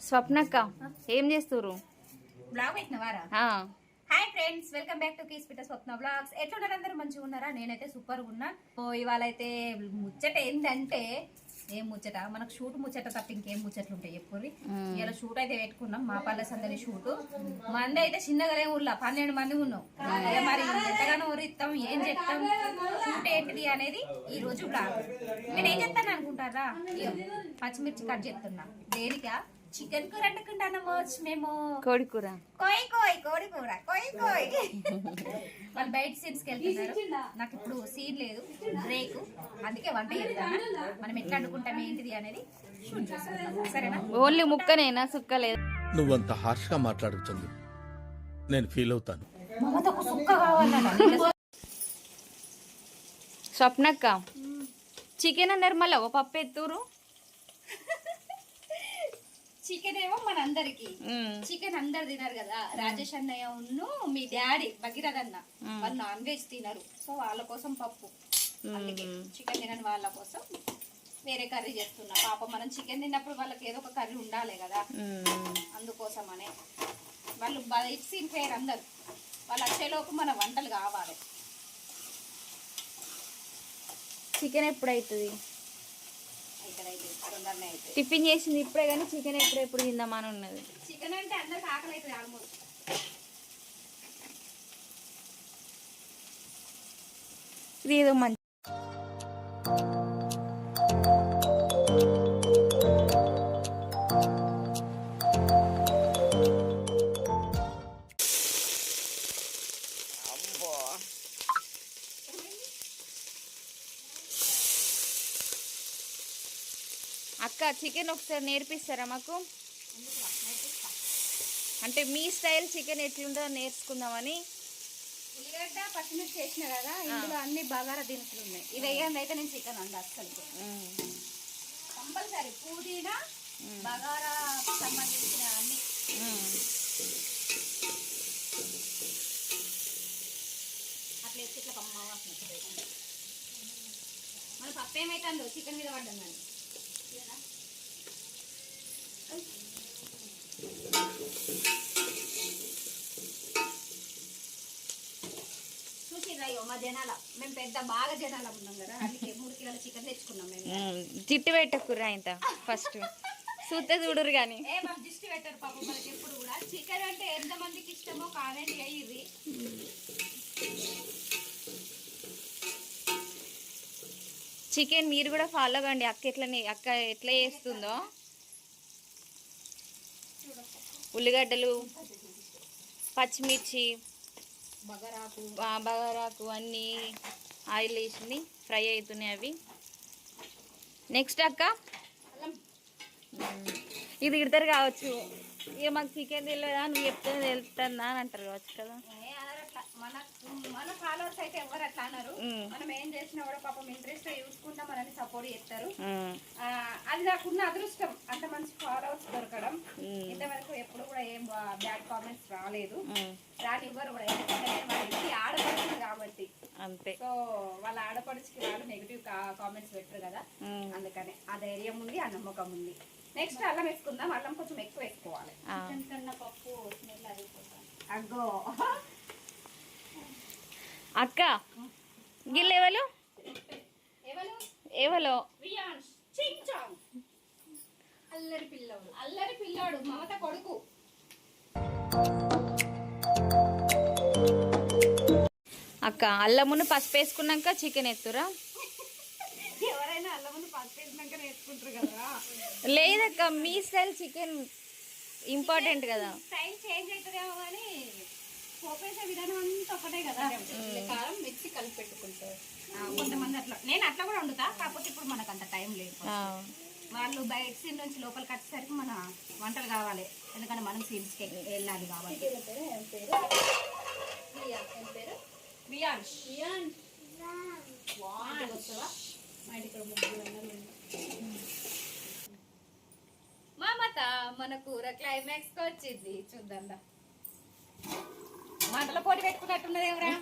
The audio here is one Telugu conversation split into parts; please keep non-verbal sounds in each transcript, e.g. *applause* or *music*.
స్వప్నక్క ఏం చేస్తుర్రు? బ్లాగ్ పెట్టినవారా? ఆ, hi friends welcome back to keys పిట స్వప్న బ్లాగ్స్ ఎట్లున్నారు అందరూ? మంచిగా ఉన్నారా? నేనైతే సూపర్ ఉన్నా. ఓ ఇవాళ అయితే ముచ్చట ఏంటంటే ఏం ముచ్చట? మనకు షూట్ ముచ్చట తప్ప ఇంకేం ముచ్చట్లు ఉంటాయి ఎప్పుడు ఇలా షూట్ అయితే పెట్టుకున్నాం మా పల్లె సందడి షూట్ మంది అయితే చిన్నగానే ఊర్లో పన్నెండు మంది ఉన్నాం. మరి ఎంతగానో ఊరిస్తాం ఏం చెప్తాం? షూట్ ఏంటిది అనేది ఈ రోజు బ్లాగ్ నేను ఏం చెప్తాను అనుకుంటారా? పచ్చిమిర్చి కట్ చేస్తున్నా. దేనికా? చికెన్ కూర అంటుకుంటాను మేము. కోడి కూర. కోయ్ కోయ్ కోడి కూర కోయ్ కోయ్. వాళ్ళు బయట సీన్స్కి వెళ్తున్నారు నాకు ఇప్పుడు సీన్ లేదు బ్రేక్ అందుకే వంట చేస్తాను మనం ఎట్లా అనుకుంటాం ఏంటిది అనేది సరేనా? ఓన్లీ ముక్కనేనా? సుక్క లేదు. నువ్వంత హార్ష్గా మాట్లాడకు చందు. నేను ఫీల్ అవుతాను. మమతకు సుక్క కావాలన్న. స్వప్నక్క చికెన్ అన్నారు మళ్ళీ ఒక పప్పు ఎత్తురు చికెన్ ఏమో మనందరికి. చికెన్ అందరు తినరు కదా. రాజేష్ అన్నయ్య ఉన్ను మీ డాడీ భగీరథ అన్న. వాళ్ళు నాన్ వెజ్ తినరు. సో వాళ్ళ కోసం పప్పు. అందుకే చికెన్ తినని వాళ్ళ కోసం వేరే కర్రీ చేస్తున్నా. పాపం మనం చికెన్ తిన్నప్పుడు వాళ్ళకి ఏదో ఒక కర్రీ ఉండాలి కదా. ఉమ్. అందుకోసమనే. వాళ్ళు సీన్ పేరు అందరు. వాళ్ళు వచ్చేలోపు మన వంటలు కావాలి. చికెన్ ఎప్పుడు అవుతుంది ఇక్కడైతే తొందరనే అయితే టిఫిన్ చేసింది ఇప్పుడే కానీ చికెన్ ఎప్పుడు ఎప్పుడు తిందామని ఉన్నది. చికెన్ అంటే అందరికి ఆకలి అవుతుంది ఆల్మోస్ట్ ఇది ఏదో మంచి చికెన్ ఒకసారి నేర్పిస్తారా మాకు? అంటే మీ స్టైల్ చికెన్ ఎట్లుందో నేర్చుకుందామని. ఉల్లిగడ్డ పచ్చిమిర్చి వేసిన కదా ఇందులో అన్ని బగారా దినుసులు ఉన్నాయి. ఇది వేయండి అయితే నేను చికెన్ అండి అసలు కంపల్సరీ పుదీనా బగారా సంబంధించిన అన్ని. అట్లా వేస్తే ఇట్లా కమ్మ వాసన. మన పప్పు ఏమైతుందో చికెన్ మీద పడ్డం కానీ చూసిర్రా అయ్యో మా జనాల మేము పెద్ద బాగా జనాల ఉన్నాం కదా అందుకే మూడు కిలోల చికెన్ తెచ్చుకున్నాం మేము. జిట్టు పెట్టకుర్రా ఇంత ఫస్ట్. చూస్తే చూడురు కానీ దిష్టి పెట్టారు పాపం మనకి ఎప్పుడు కూడా. చికెన్ అంటే ఎంత మందికి ఇష్టమో కామెంట్ అయ్యిర్రి చికెన్ మీరు కూడా ఫాలో కండి అక్క ఎట్లా అక్క ఎట్లా చేస్తుందో. ఉల్లిగడ్డలు పచ్చిమిర్చి బగరాకు అన్నీ ఆయిల్ వేసింది ఫ్రై అవుతున్నాయి అవి. నెక్స్ట్ అక్క? ఇది ఇడతారు కావచ్చు. ఇక మాకు చికెన్ తెలియదా నువ్వు చెప్తే తెలుస్తుందా అని అంటారు కావచ్చు కదా. మన ఫాలోవర్స్ అయితే ఎవరు అట్లా అన్నారు. మనం ఏం చేసినా కూడా పాపం ఇంట్రెస్ట్ చూసుకుంటాం మనని సపోర్ట్ చేస్తారు. అది నాకున్న అదృష్టం. అంత మంచి ఫాలోవర్స్ దొరకడం. ఇంతవరకు ఎప్పుడు కూడా ఏం బ్యాడ్ కామెంట్స్ రాలేదు. రానివ్వరు కూడా. ఎందుకంటే వాళ్ళ ఇంటి ఆడపడుతుంది కాబట్టి. అంతే. సో వాళ్ళ ఆడపడుచుకి వాళ్ళు నెగిటివ్ కామెంట్స్ పెట్టరు కదా. అందుకని ఆ ధైర్యం ఉంది ఆ నమ్మకం ఉంది. నెక్స్ట్ అల్లం వేసుకుందాం. అల్లం కొంచెం ఎక్కువ వేసుకోవాలి. చికెన్ కన్నా పప్పు స్మెల్ అది అగ్గో. అక్క. గిల్ ఎవరు? ఎవలో అల్లరి పిల్లోడు. అల్లరి పిల్లోడు. మమత కొడుకు. అక్క అల్లమును పసుపు వేసుకున్నాక చికెన్ ఎత్తురా ఎవరైనా అల్లం ముందు పసుపు వేసినాక కదా. లేదక్క మీ స్టైల్ చికెన్ ఇంపార్టెంట్ కదా. స్టైల్ చేంజ్ అవుతుందేమో పోపేసే విధానం అంతా ఒకటే కదా. కారం మిక్సీ కలిపి పెట్టుకుంటారు. కొంతమంది అట్లా. నేను అట్లా కూడా వండుతా కాకపోతే ఇప్పుడు మనకు అంత టైం లేదు వాళ్ళు బయట సీన్ నుంచి లోపలికి వచ్చేసరికి మన వంటలు కావాలి. ఎందుకంటే మనం సీన్స్కి వెళ్ళాలి కాబట్టి. వియాన్స్ మమత మన కూర క్లైమాక్స్కి వచ్చింది. చూద్దాం. మంటల పోటీ పెట్టుకున్నట్టున్నది ఎవరా?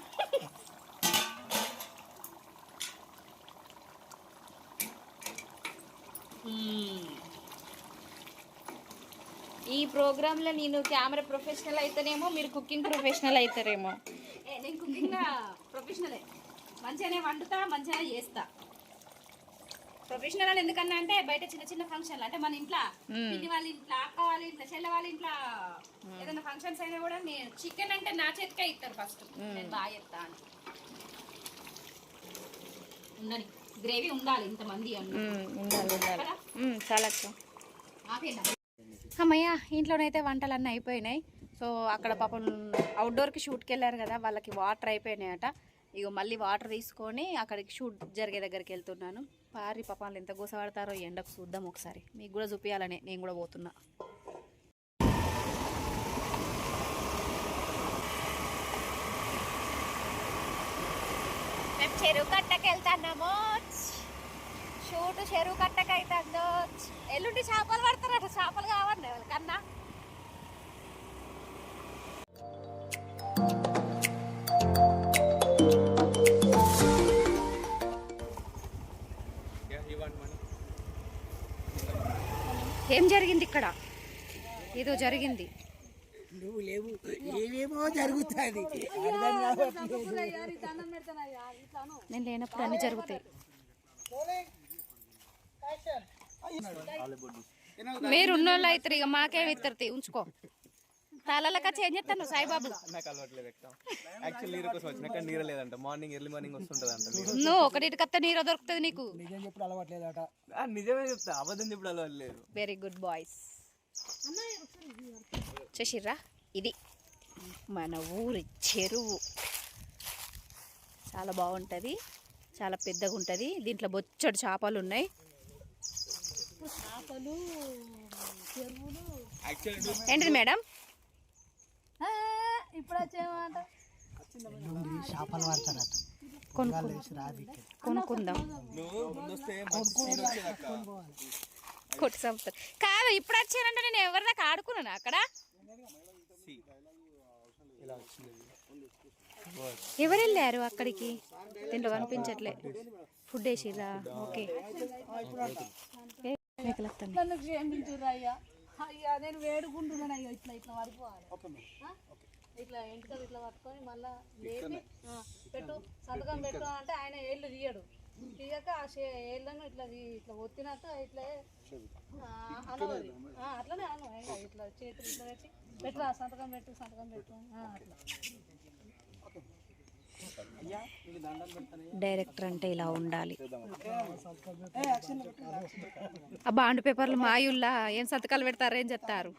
ఈ ప్రోగ్రాంలో నేను కెమెరా ప్రొఫెషనల్ అయితేనేమో మీరు కుకింగ్ ప్రొఫెషనల్ అవుతారేమో నేను కుకింగ్ ప్రొఫెషనలే. మంచిగానే వండుతా మంచిగానే చేస్తా. ప్రొఫెషనల్ అని ఎందుకన్నా అంటే బయట చిన్న చిన్న ఫంక్షన్లు అంటే మన ఇంట్లో పిన్ని వాళ్ళ ఇంట్లో అక్క వాళ్ళ ఇంట్లో చెల్లె వాళ్ళ ఇంట్లో ఏదైనా ఫంక్షన్స్ అయినా కూడా నేను చికెన్ అంటే నా చేతికే ఇస్తారు ఫస్ట్ నేను బాగా చెప్తా అని. ఉండని గ్రేవీ ఉండాలి ఇంతమంది ఉండాలి ఉండాలి. చాలా అమ్మయ్య ఇంట్లోనైతే వంటలన్నీ అయిపోయినాయి. సో అక్కడ పాపం అవుట్డోర్కి షూట్కి వెళ్ళారు కదా వాళ్ళకి వాటర్ అయిపోయినాయట. ఇగో మళ్ళీ వాటర్ తీసుకొని అక్కడికి షూట్ జరిగే దగ్గరికి వెళ్తున్నాను. పారి పాపాలు ఎంత గోసపడతారో ఎండకు చూద్దాం ఒకసారి. మీకు కూడా చూపించాలనే నేను కూడా పోతున్నా. మేము చెరువు కట్టకి వెళ్తున్నాము చెరువు కట్టకి అవుతుందో ఎల్లుండి చేపలు పడతారట చేపలు కావాలి కన్నా. ఏం జరిగింది ఇక్కడ? ఏదో జరిగింది. నువ్వు లేవు. ఏమేమో జరుగుతుంది. నేను లేనప్పుడు అన్ని జరుగుతాయి. మీరు ఉన్నోళ్ళు అవుతారు ఇక మాకేమి ఇస్తారు ఉంచుకో. తలలక చేంజ్ చేస్తాను సాయిబాబు. నాకు అలవాట్లేదు యాక్చువల్ నీరు కోసం వచ్చిన కానీ నీరు లేదంట. మార్నింగ్ ఎర్లీ మార్నింగ్ వస్తుంటది అంట నువ్వు ఒకటి కత్త నీరు దొరుకుతుంది నీకు. నిజం చెప్పుడు అలవాట్లేదట. నిజమే చెప్తా. అబద్ధం చెప్పుడు అలవాట్లేదు. వెరీ గుడ్ బాయ్స్ చూసిర్రా? ఇది మన ఊరి చెరువు. చాలా బాగుంటుంది. చాలా పెద్దగా ఉంటుంది. దీంట్లో బొచ్చడు చేపలు ఉన్నాయి. ఏంటిది మేడం? చేపలు పడతారట వేసి రాదు ఇక్కడ. కొనుక్కుందాం. కొట్టి చంపుతారు కాదు ఇప్పుడు వచ్చానంటే నేను ఎవరి దాకా ఆడుకున్నాను అక్కడ? ఎవరు వెళ్ళారు అక్కడికి? దీంట్లో కనిపించట్లే. ఫుడ్ వేసిరా? ఓకే. అయ్యా నేను వేడుకుంటున్నాను. అయ్యా ఇట్లా ఇట్లా పడుకోవాలి ఆ? ఇట్లా ఎంటికలు ఇట్లా పట్టుకొని మళ్ళా లేపి పెట్టు. సంతకం పెట్టు అంటే ఆయన ఏళ్ళు తీయడు. తీయక ఆ ఏళ్ళను ఇట్లా ఇట్లా ఒత్తినాక ఇట్లా అనవది అట్లనే అను. ఇట్లా చేతులు ఇట్లా పెట్టి పెట్టురా సంతకం పెట్టు సంతకం పెట్టు. అట్లా. డైరెక్టర్ అంటే ఇలా ఉండాలి. ఆ బాండ్ పేపర్లు మాయుల్లా ఏం సంతకాలు పెడతారు ఏం చెప్తారు?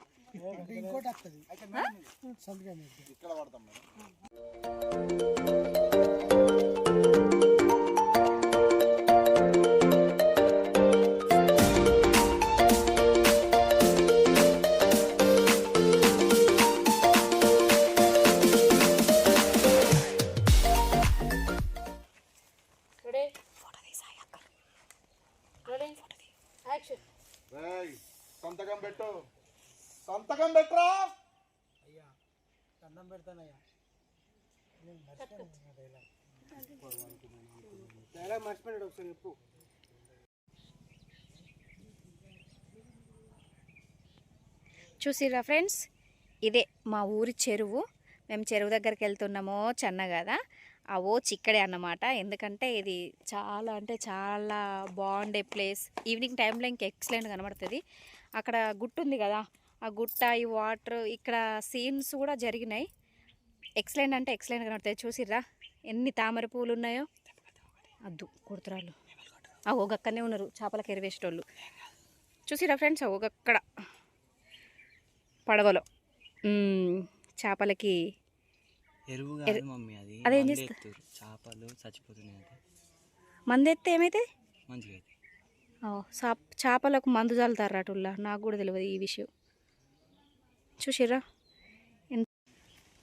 చూసిరా ఫ్రెండ్స్? ఇదే మా ఊరి చెరువు. మేము చెరువు దగ్గరికి వెళ్తున్నామో చెన్న కదా? అవో చిక్కడే అన్నమాట. ఎందుకంటే ఇది చాలా అంటే చాలా బాగుండే ప్లేస్. ఈవినింగ్ టైంలో ఇంక ఎక్సలెంట్ కనబడుతుంది. అక్కడ గుట్టు ఉంది కదా? ఆ గుట్ట ఈ వాటర్ ఇక్కడ సీన్స్ కూడా జరిగినాయి. ఎక్సలెంట్ అంటే ఎక్సలెంట్ కనబడుతుంది. చూసిర్రా? ఎన్ని తామర పూలు ఉన్నాయో? అద్దు కుడుతురాళ్ళు. ఆ ఓగక్కనే ఉన్నారు. చేపలకు ఎరివేసేటోళ్ళు చూసిరా ఫ్రెండ్స్? ఓగక్కడ పడవలో. చేపలకి ఎరువు కాదు మమ్మీ అది. చేస్తా-. చేపలు చచ్చిపోతున్నాయి అంటే మంది ఎత్తే ఏమైతే? మంచిగా చేపలకు మందు చల్లుతారు అటుల్లా నాకు కూడా తెలియదు ఈ విషయం. చూసిర్రా?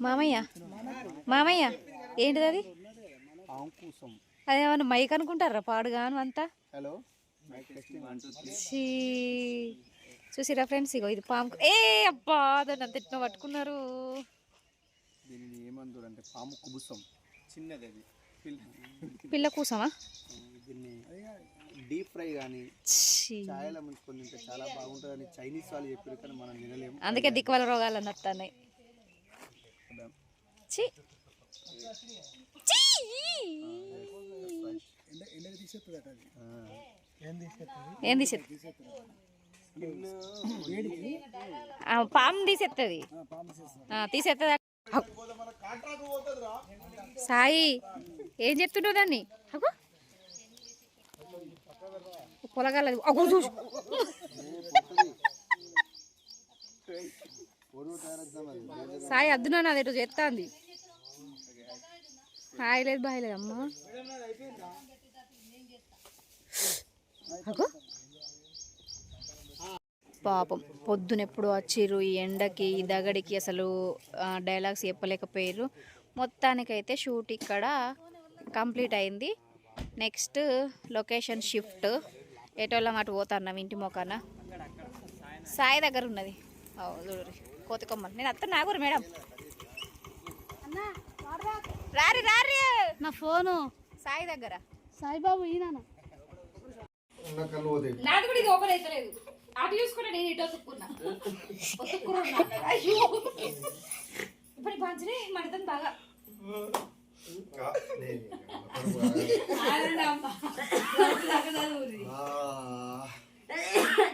మామయ్య? మామయ్య ఏంటిది అది? అదేమన్నా మైక్ అనుకుంటారా? పాడుగాను అంతా? హలో. చూసిరా ఫ్రెండ్స్? ఇగో ఇది పాము. ఏ అబ్బా దాన్ని అంత ఎట్లా పట్టుకున్నారు? దీనిని ఏమంటారు అంటే పాము కుబుసం. చిన్నది అది. పిల్ల పిల్ల కూసమా? దీన్ని డీప్ ఫ్రై కానీ ఛీ. ఛాయలో ముంచుకొని తింటే చాలా బాగుంటుందని చైనీస్ వాళ్ళు చెప్పారు కానీ మనం వినలేము. అందుకే దిక్కువల రోగాలు అట అది. ఏం తీసేస్తుంది ఏం తీసేది పాము తీసేస్తుంది తీసేస్తుంది సాయి ఏం చెప్తుంటావు దాన్ని? అగో. పొలగాల అగో చూసి సాయి అద్దునా నాది ఎటు చేస్తాంది హాయ్ లేదు బాయ్ లేదు అమ్మా. అగో. పాపం. పొద్దునెప్పుడు వచ్చిర్రు ఈ ఎండకి ఈ దగడికి అసలు డైలాగ్స్ చెప్పలేకపోయారు మొత్తానికైతే షూట్ ఇక్కడ కంప్లీట్ అయింది. Next location shift. ఎటోళ్ళం అటు పోతున్నాం ఇంటి మొక్కన సాయి దగ్గర ఉన్నది. ఓ, చూడుర్రి. కోతికొమ్మలు నేను అత్త నాగురు మేడం. రారి రారి! నా ఫోను. సాయి దగ్గర. సాయిబాబు ఈయన నాది కూడా ఇది ఓపెన్ అవుతలేదు అటు చూసుకుంటే నేను ఇటు ఒతుక్కున్నా ఒతుక్కున్నా అయ్యో. ఇప్పుడు పంచనే మడతాను బాగా.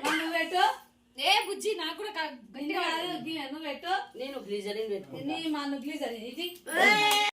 నువ్వు పెట్టు. ఏ బుజ్జి నాకు కూడా. నువ్వు పెట్టు. నేను గ్లీజరిన్ మా నువ్వు గ్లీజరిన్ ఇది. *laughs*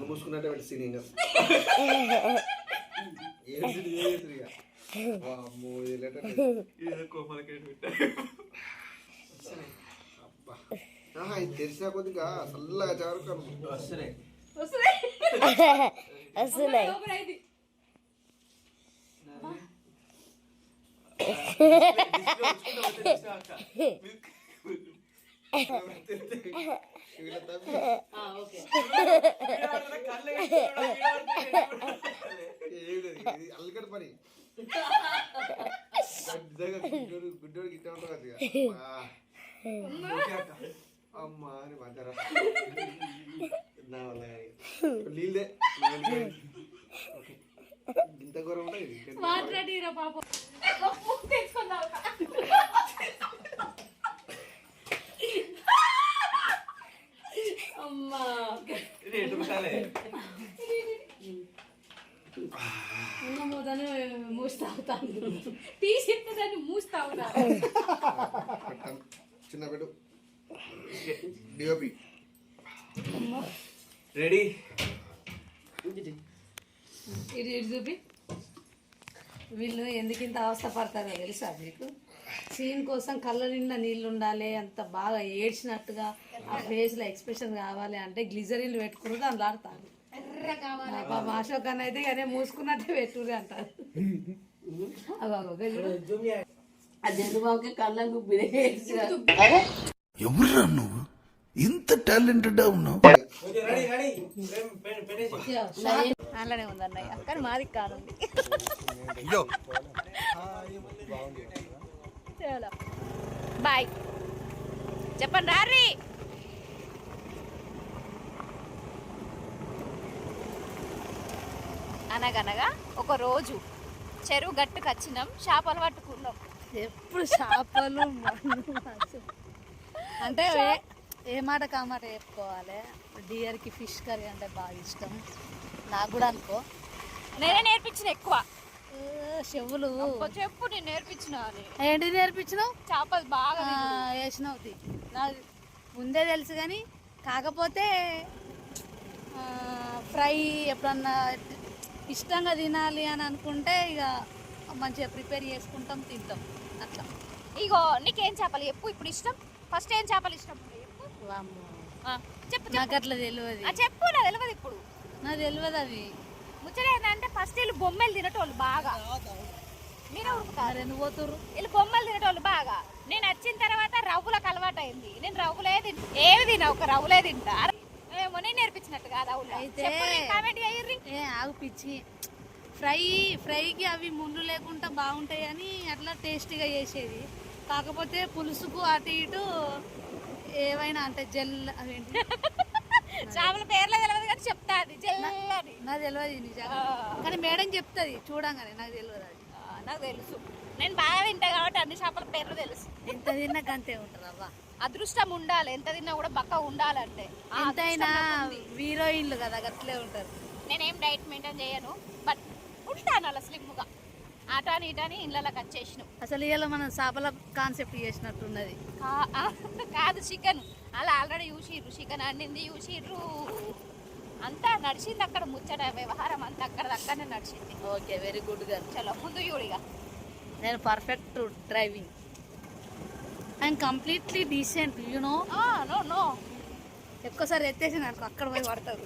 మూసుకున్నట్టే పెట్టి సీన్ ఇంకా తెలిసిన కొద్దిగా చల్లగా చారు వస్తున్నాయి వస్తున్నాయి ఓపెన్ అయింది అల్లికడ పని నిజంగా గుడ్డోడు గుడ్డోడు గిట్ట ఉంటుంది అది ఇక. ఆ. అమ్మా అని మధ్యరా నా వల్ల కాదు. నీళ్ళే ఓకే. ఇంత ఘోరం ఉంటుంది ఇది. మాట్లాడిరా పాపం అమ్మా మూసి తాగుతాను తీసి దాన్ని. చిన్న పెట్టు. డిఓపి. రెడీ ఇటు ఇటు చూపి. వీళ్ళు ఎందుకు ఇంత అవస్థ పడతారో తెలుసా మీకు? సీన్ కోసం కళ్ళ నిండా నీళ్ళు ఉండాలి అంత బాగా ఏడ్చినట్టుగా ఆ ఫేస్లో ఎక్స్ప్రెషన్ కావాలి అంటే గ్లిజరిన్లు పెట్టుకుని దాంట్లో ఆడతారు. అశోక్ అన్న అయితే మూసుకున్నట్టే పెట్టుర్రి అంటారు ఎవరురా నువ్వు? ఇంత టాలెంటెడ్ ఉన్నావు. రెడీ రెడీ అలానే ఉంది అన్నయ్య. కానీ మాది చలో. బాయ్. చెప్పండి రారీ. అనగనగా ఒక రోజు చెరువు గట్టుకు వచ్చినాం చేపలు పట్టుకున్నాం. ఎప్పుడు చేపలు. అంటే ఏ- మాట కామాట చెప్పుకోవాలి? డియర్కి ఫిష్ కర్రీ అంటే బాగా ఇష్టం. నాకు కూడా అనుకో. నేనే నేర్పించిన ఎక్కువ. చెవులు. చెప్పు నేను నేర్పించిన అని. ఏంటి నేర్పించినావు? చేపలు బాగా వేసినావు. నాకు ముందే తెలుసు కానీ కాకపోతే ఫ్రై ఎప్పుడన్నా ఇష్టంగా తినాలి అని అనుకుంటే ఇక మంచిగా ప్రిపేర్ చేసుకుంటాం తింటాం. అట్లా. ఇగో నీకేం చేపలు చెప్పు ఇప్పుడు ఇష్టం? ఫస్ట్ ఏం చేపలు ఇష్టం చెప్పు? నాకు అట్లా తెలియదు ఆ చెప్పు నా తెలియదు ఇప్పుడు. నాకు తెలియదు అవి ముచ్చట ఏంటంటే ఫస్ట్ వీళ్ళు బొమ్మలు తినటోళ్ళు బాగా. మీరే ఉరుకుతారు ఎందుకు పోతుర్రు? వీళ్ళు బొమ్మలు తినటోళ్ళు బాగా. నేను వచ్చిన తర్వాత రవ్వులకు అలవాటు అయింది నేను రవ్వులే తింటా ఏవి తినా ఒక రవ్వులే తింటా. ఏమో నేను నేర్పించినట్టు కాదు అయితే కామెంట్ అయ్యి ఏ ఆగు పిచ్చి. ఫ్రై ఫ్రైకి అవి ముళ్ళు లేకుండా బాగుంటాయి అని అట్లా టేస్టీగా చేసేది. కాకపోతే పులుసుకు అటు ఇటు ఏవైనా అంటే జెల్ అవేంటి? *laughs* చేపల పేర్లే తెలియదు కానీ చెప్తా అది నాకు తెలియదు నిజంగా. కానీ మేడం చెప్తుంది చూడంగానే నాకు తెలియదు అది. నాకు తెలుసు. నేను బాగా తింటా కాబట్టి అన్ని చేపల పేర్లు తెలుసు. ఎంత తిన్నా అంతే ఉంటుంది అవ్వ. అదృష్టం ఉండాలి. ఎంత తిన్నా కూడా బక్క ఉండాలంటే. ఆ ఎంతైనా అదృష్టం నాకు ఉంది. హీరోయిన్లు కదా అట్లే ఉంటారు. నేనేం డైట్ మెయింటైన్ చేయను బట్ ఉంటాను అలా స్లిమ్గా. ఆటాని ఇటాని ఇళ్ళకి వచ్చేసినాం. అసలు ఇవాళ మనం చేపల కాన్సెప్ట్ చేసినట్టున్నది. కాదు చికెన్. అలా ఆల్రెడీ చూసిర్రు చికెన్ అండింది చూసిర్రు. అంతా నడిచింది అక్కడ ముచ్చట వ్యవహారం అంతా అక్కడ అక్కడనే నడిచింది. ఓకే వెరీ గుడ్ గర్ల్ చలో ముందు చూడిగా నేను perfect driving and completely decent you know no no ఎక్కువసారి ఎత్తేసి నాకు అక్కడ పోయి పడతారు.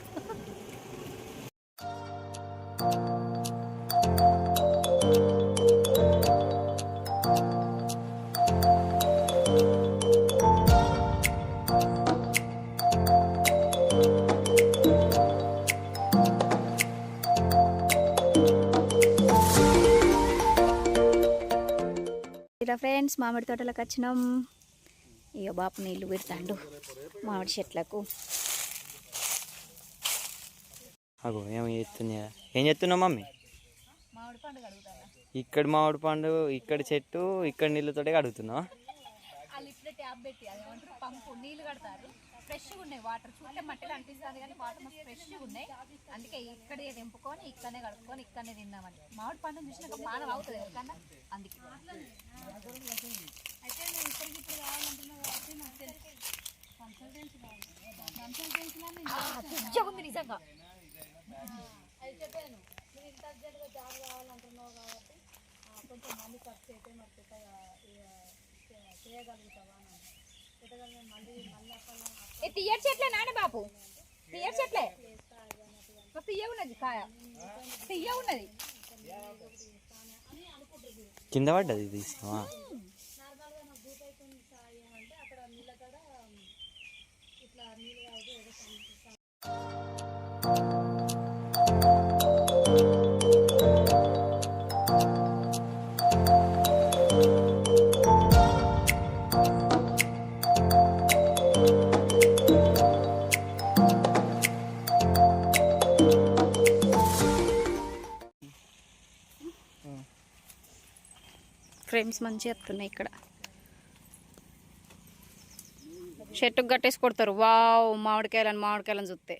ఇలా ఫ్రెండ్స్ మామిడి తోటలకు వచ్చినాం. ఇక బాపు నీళ్ళు పెడతాండు మామిడి చెట్లకు. అగో ఏమో చేస్తుంది కదా. ఏం చేస్తున్నావు మమ్మీ? ఇక్కడ మామిడి పండు ఇక్కడ చెట్టు ఇక్కడ నీళ్ళతోటే కడుగుతున్నావు? వాళ్ళు ఇప్పుడే ట్యాప్ పెట్టి అది ఏమంటారు పంపు నీళ్ళు కడతారు. ఫ్రెష్గా ఉన్నాయి వాటర్. చూస్తే మట్టిలో అనిపిస్తుంది కానీ వాటర్ మస్తు ఫ్రెష్గా ఉన్నాయి. అందుకే ఇక్కడే తెంపుకొని ఇక్కడనే కడుక్కొని ఇక్కడనే తిన్నామని మామిడి పండుగ చూసినాక మానవ అవుతుంది ఎవరికన్నా అందుకే. ఆ, పిచ్చగా ఉంది నిజంగా. అది చెప్పాను. నువ్వు ఇంత అర్జెంట్గా జాబ్ కావాలంటున్నావు కాబట్టి కొంచెం మనీ ఖర్చు అయితే మరి చేయగలుగుతావా అని తీయర్ చెట్లే నానే బాపు? తీయర్ చెట్లే? తీయ ఉన్నది కాయ. తీయ ఉన్నది. కింద పడ్డది తీసావా ఫ్రేమ్స్ మంచిగా వస్తున్నాయి ఇక్కడ. చెట్టుకు కట్టేసి కొడతారు. వావ్ మామిడికాయలని మామిడికాయలని చూస్తే.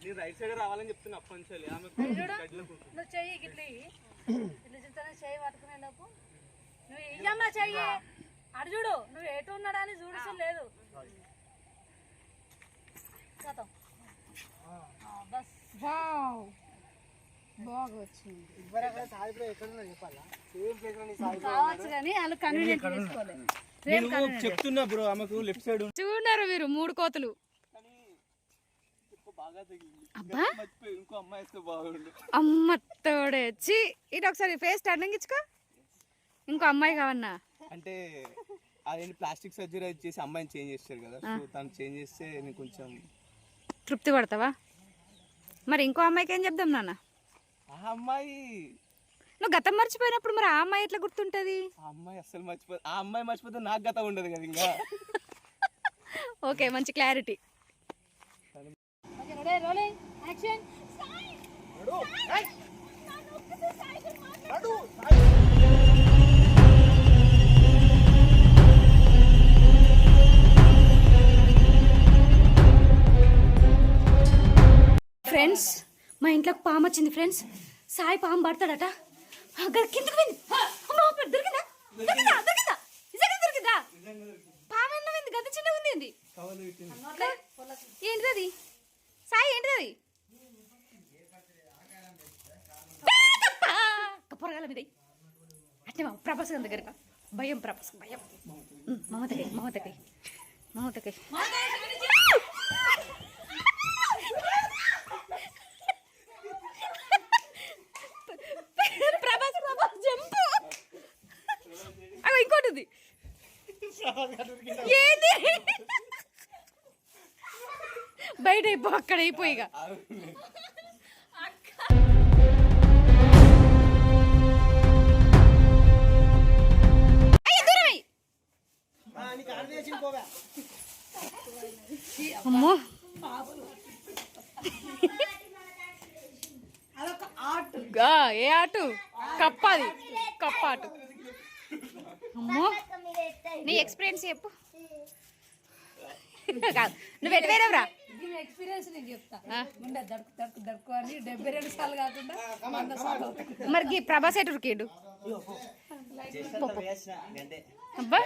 నేను రైట్ సైడ్ రావాలని చెప్తున్నా అప్పటి నుంచి ఆమె గడ్డిలో కూర్చుంది. నువ్వు చెయ్యి ఇయ్యి. ఇట్లా చెయ్యి పట్టుకునే లోపు. నువ్వు ఇయ్యమ్మా చెయ్యి. అడు చూడు నువ్వు ఎటు ఉన్నాడా అని చూడసం లేదు. కథం. ఆ, బస్. కావచ్చు కానీ వాళ్ళు కన్వీనియంట్. చేసుకోలేదు నేను చెప్తున్నా బ్రో ఆమెకు లెఫ్ట్ సైడ్ చూడన్నారు మీరు మూడు కోతులు. బాగా తగిలింది. అబ్బా! మర్చిపోయి ఇంకో అమ్మాయి వేస్తే బాగుండు. అమ్మ తోడే. చి ఇటు ఒకసారి ఫేస్ టర్నింగ్ ఇచ్చుకో. ఇంకో అమ్మాయి కావన్నా. అంటే అదేంటి ప్లాస్టిక్ సర్జరీ చేసి అమ్మాయిని చేంజ్ చేస్తారు కదా. సో తను చేంజ్ చేస్తే నేను కొంచెం తృప్తి పడతావా? మరి ఇంకో అమ్మాయికి ఏం చెప్దాం నాన్న? ఆ అమ్మాయి నువ్వు గతం మర్చిపోయినప్పుడు మరి ఆ అమ్మాయి ఎట్లా గుర్తుంటుంది? ఆ అమ్మాయి అస్సలు మర్చిపో ఆ అమ్మాయి మర్చిపోతే నాకు గత ఉండదు కదా ఇంకా. *laughs* ఓకే మంచి clarity ready rolling action friends మా ఇంట్లోకి పాము వచ్చింది ఫ్రెండ్స్ సాయి పాము పడతాడట. కిందకి పోయింది అమ్మా, అప్పుడు దొరికిందా దొరికిందా దొరికిందా నిజంగా దొరికిందా పాము ఎన్న ఉంది గత చిన్నగా ఉంది ఏంది ఏంటిది అది సాయి ఏంటిది అది పొరగాల మీద అట్టే మా ప్రభాస్ గారి దగ్గర భయం ప్రభాస్ భయం. మమతకి మమతకి మమతకి. ప్రభాస్ ప్రభాస్ జంప్. ఉంది ఏంది? బయట అయిపో అక్కడ అయిపోయి ఆటు కప్పాది. కప్పాటు. అమ్మో. నీ ఎక్స్పీరియన్స్ చెప్పు. కాదు. నువ్వు ఎటు వేరేవరా ఎక్స్పీరియన్స్ నేను చెప్తా. దడుకు దడుకు దడుకు అని డెబ్బై రెండు సార్లు కాకుండా వంద సార్లు అవుతుంది మరి గీ ప్రభాస్ ఎటు ఉరికిండు? అబ్బా.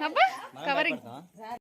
అబ్బా. కవరింగ్.